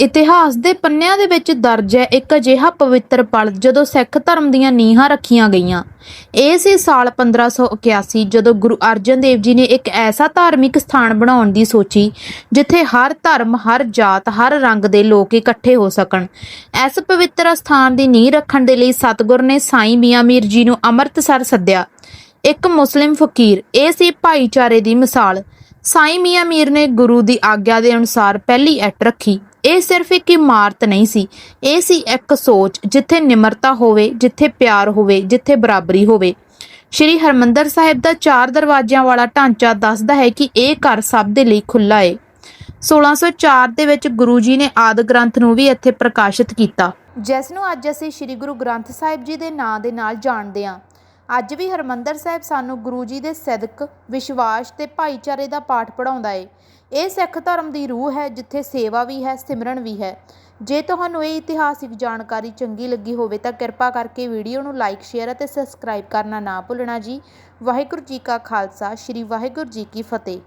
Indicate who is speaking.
Speaker 1: ਇਤਿਹਾਸ ਦੇ ਪੰਨਿਆਂ ਦੇ ਵਿੱਚ ਦਰਜ ਹੈ ਇੱਕ ਅਜਿਹਾ ਪਵਿੱਤਰ ਪਲ ਜਦੋਂ ਸਿੱਖ ਧਰਮ ਦੀਆਂ ਨੀਹਾਂ ਰੱਖੀਆਂ ਗਈਆਂ। ਇਹ ਸੀ ਸਾਲ 1581 ਜਦੋਂ ਗੁਰੂ ਅਰਜਨ ਦੇਵ ਜੀ ਨੇ ਇੱਕ ਐਸਾ ਧਾਰਮਿਕ ਸਥਾਨ ਬਣਾਉਣ ਦੀ ਸੋਚੀ, ਜਿੱਥੇ ਹਰ ਧਰਮ, ਹਰ ਜਾਤ, ਹਰ ਰੰਗ ਦੇ ਲੋਕ ਇਕੱਠੇ ਹੋ ਸਕਣ। ਇਸ ਪਵਿੱਤਰ ਸਥਾਨ ਦੀ ਨੀਂਹ ਰੱਖਣ ਦੇ ਲਈ ਸਤਿਗੁਰ ਨੇ ਸਾਈਂ ਮੀਆਂ ਮੀਰ ਜੀ ਨੂੰ ਅੰਮ੍ਰਿਤਸਰ ਸੱਦਿਆ। ਇੱਕ ਮੁਸਲਿਮ ਫਕੀਰ, ਇਹ ਸੀ ਭਾਈਚਾਰੇ ਦੀ ਮਿਸਾਲ। ਸਾਈਂ ਮੀਆਂ ਮੀਰ ਨੇ ਗੁਰੂ ਦੀ ਆਗਿਆ ਦੇ ਅਨੁਸਾਰ ਪਹਿਲੀ ਐਟ ਰੱਖੀ। ਇਹ ਸਿਰਫ ਇੱਕ ਇਮਾਰਤ ਨਹੀਂ ਸੀ। ਇਹ ਸੀ ਇੱਕ ਸੋਚ ਜਿੱਥੇ ਨਿਮਰਤਾ ਹੋਵੇ, ਜਿੱਥੇ ਪਿਆਰ ਹੋਵੇ, ਜਿੱਥੇ ਬਰਾਬਰੀ ਹੋਵੇ। ਸ਼੍ਰੀ ਹਰਮੰਦਰ ਸਾਹਿਬ ਦਾ ਚਾਰ ਦਰਵਾਜ਼ਿਆਂ ਵਾਲਾ ਢਾਂਚਾ ਦੱਸਦਾ ਹੈ ਕਿ ਇਹ ਘਰ ਸਭ ਦੇ ਲਈ ਖੁੱਲਾ ਹੈ 1604 ਦੇ ਵਿੱਚ ਗੁਰੂ ਜੀ ਨੇ ਆਦ ਗ੍ਰੰਥ ਨੂੰ ਵੀ ਇੱਥੇ ਪ੍ਰਕਾਸ਼ਿਤ ਕੀਤਾ। ਜਿਸ ਨੂੰ ਅੱਜ ਅਸੀਂ ਸ੍ਰੀ ਗੁਰੂ ਗ੍ਰੰਥ ਸਾਹਿਬ ਜੀ ਦੇ ਨਾਂ ਦੇ ਨਾਲ ਜਾਣਦੇ ਹਾਂ। ਅੱਜ ਵੀ ਹਰਮੰਦਰ ਸਾਹਿਬ ਸਾਨੂੰ ਗੁਰੂ ਜੀ ਦੇ ਸਦਕ, ਵਿਸ਼ਵਾਸ ਤੇ ਭਾਈਚਾਰੇ ਦਾ ਪਾਠ ਪੜਾਉਂਦਾ ਏ। ਇਹ ਸਿੱਖ ਧਰਮ ਦੀ ਰੂਹ ਹੈ, ਜਿੱਥੇ ਸੇਵਾ ਵੀ ਹੈ, ਸਿਮਰਨ ਵੀ ਹੈ। ਜੇ ਤੁਹਾਨੂੰ ਇਹ ਇਤਿਹਾਸਿਕ ਜਾਣਕਾਰੀ ਚੰਗੀ ਲੱਗੀ ਹੋਵੇ ਤਾਂ ਕਿਰਪਾ ਕਰਕੇ ਵੀਡੀਓ ਨੂੰ ਲਾਈਕ, ਸ਼ੇਅਰ ਅਤੇ ਸਬਸਕ੍ਰਾਈਬ ਕਰਨਾ ਨਾ ਭੁੱਲਣਾ ਜੀ। ਵਾਹਿਗੁਰੂ ਜੀ ਕਾ ਖਾਲਸਾ, ਸ੍ਰੀ ਵਾਹਿਗੁਰੂ ਜੀ ਕੀ ਫਤਿਹ।